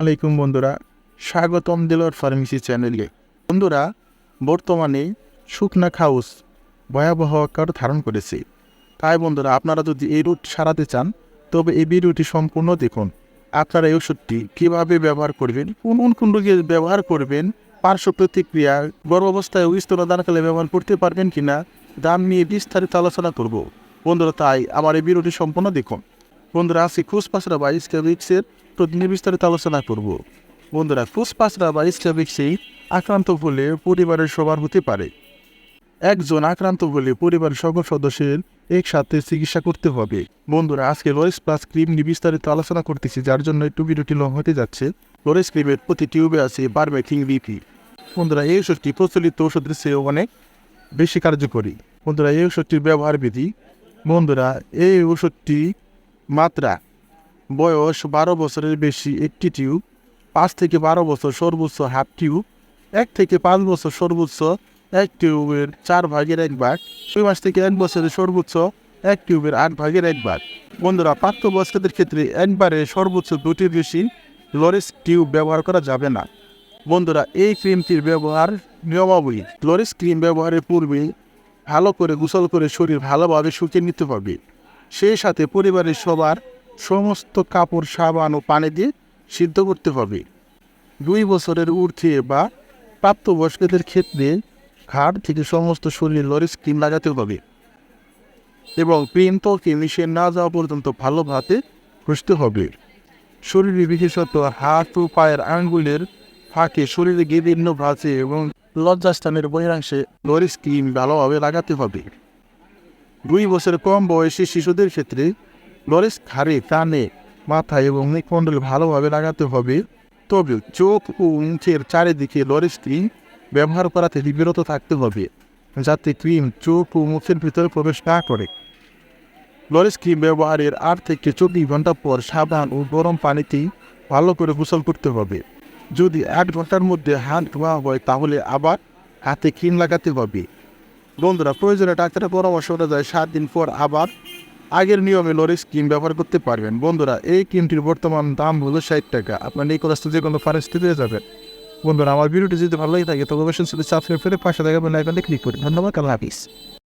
আলাইকুম বন্ধুরা, স্বাগতম দিলর ফার্মেসি চ্যানেলে। বন্ধুরা, বর্তমানে শুকনা খাউস ভয়াবহ আকার ধারণ করেছে। তাই বন্ধুরা, আপনারা যদি এই রুট সারাতে চান, তবে এই ভিডিওটি সম্পূর্ণ দেখুন। আপনারা এই ওষুধটি কীভাবে ব্যবহার করবেন, কোন কোন কোন রোগে ব্যবহার করবেন, পার্শ্ব প্রতিক্রিয়া, গর্ভাবস্থায় স্তনদানকালে ব্যবহার করতে পারবেন কিনা, দাম নিয়ে বিস্তারিত আলোচনা করব। বন্ধুরা, তাই আমার এই ভিডিওটি সম্পূর্ণ দেখুন। বন্ধুরা, আজকে খুসপাসরা বা স্ক্যাবিক্সের প্রতিদিন বিস্তারিত আলোচনা করব। বন্ধুরা খুসপাসরা বা স্ক্যাবিক্সে আক্রান্ত হলে পরিবারের সবার হতে পারে। একজন আক্রান্ত হলে পরিবারের সকল সদস্যের একসাথে চিকিৎসা করতে হবে। বন্ধুরা, আজকে লোরেস প্লাস ক্রিম নিয়ে বিস্তারিত আলোচনা করতেছি, যার জন্য একটু ভিডিওটি লং হতে যাচ্ছে। লোরেস ক্রিমের প্রতি টিউবে আছে বারমেথিং বিপি। বন্ধুরা, এই ওষুধটি প্রচলিত ওষুধের চেয়েও অনেক বেশি কার্যকরী। বন্ধুরা, এই ওষুধটির ব্যবহার বিধি, বন্ধুরা, এই ওষুধটি মাত্রা। বয়স বারো বছরের বেশি একটি টিউব, পাঁচ থেকে বারো বছর সর্বোচ্চ হাফ টিউব, এক থেকে পাঁচ বছর সর্বোচ্চ এক টিউবের চার ভাগের এক ভাগ, ছয় মাস থেকে এক বছরের সর্বোচ্চ এক টিউবের আট ভাগের এক ভাগ। বন্ধুরা প্রাপ্তবয়স্কদের ক্ষেত্রে একবারে সর্বোচ্চ দুটির বেশি লরেস টিউব ব্যবহার করা যাবে না। বন্ধুরা, এই ক্রিমটির ব্যবহার নিয়মাবলী। লরেস ক্রিম ব্যবহারের পূর্বে ভালো করে গোসল করে শরীর ভালোভাবে শুকিয়ে নিতে হবে। সেই সাথে পরিবারের সবার সমস্ত কাপড়, সাবান ও পানি দিয়ে সিদ্ধ করতে হবে। দুই বছরের ঊর্ধ্বে বা প্রাপ্তবয়স্কদের ক্ষেত্রে ঘাড় থেকে সমস্ত শরীরে লরিস ক্রিম লাগাতে হবে এবং ক্রিম ত্বকে মিশে না যাওয়া পর্যন্ত ভালোভাবে ঘষতে হবে। শরীরে বিশেষত হাত ও পায়ের আঙ্গুলের ফাঁকে শরীরে বিভিন্ন ভাঁজে এবং লজ্জাস্থানের বহিরাংশে লরিস ক্রিম ভালোভাবে লাগাতে হবে। দুই বছর কম বয়সী শিশুদের ক্ষেত্রে লরেস ঘাড়ে কানে মাথায় এবং মুখমণ্ডল ভালোভাবে লাগাতে হবে। তবে চোখ ও মুখের চারিদিকে লরেস ক্রিম ব্যবহার করা থেকে বিরত থাকতে হবে, যাতে ক্রিম চোখ ও মুখের ভিতরে প্রবেশ না করে। লরেস ক্রিম ব্যবহারের আট থেকে চব্বিশ ঘণ্টা পর সাবান ও গরম পানিতেই ভালো করে গোসল করতে হবে। যদি এক ঘণ্টার মধ্যে হাত ধোয়া হয়, তাহলে আবার হাতে ক্রিম লাগাতে হবে। বন্ধুরা, প্রয়োজনে ডাক্তারের পরামর্শ অনুযায়ী সাত দিন পর আবার আগের নিয়মে লরিস ক্রিম ব্যবহার করতে পারবেন। বন্ধুরা, এই ক্রিমটির বর্তমান দাম হলো ষাট টাকা। আপনার এই কথা যে কোনো ফারেস্টে পেয়ে যাবেন। বন্ধুরা, আমার ভিডিওটি যদি ভালো লাগে থাকে, তবে অবশ্যই সাবস্ক্রাইব করে পাশে আইকনে ক্লিক করুন। ধন্যবাদ, আল্লাহ হাফিজ।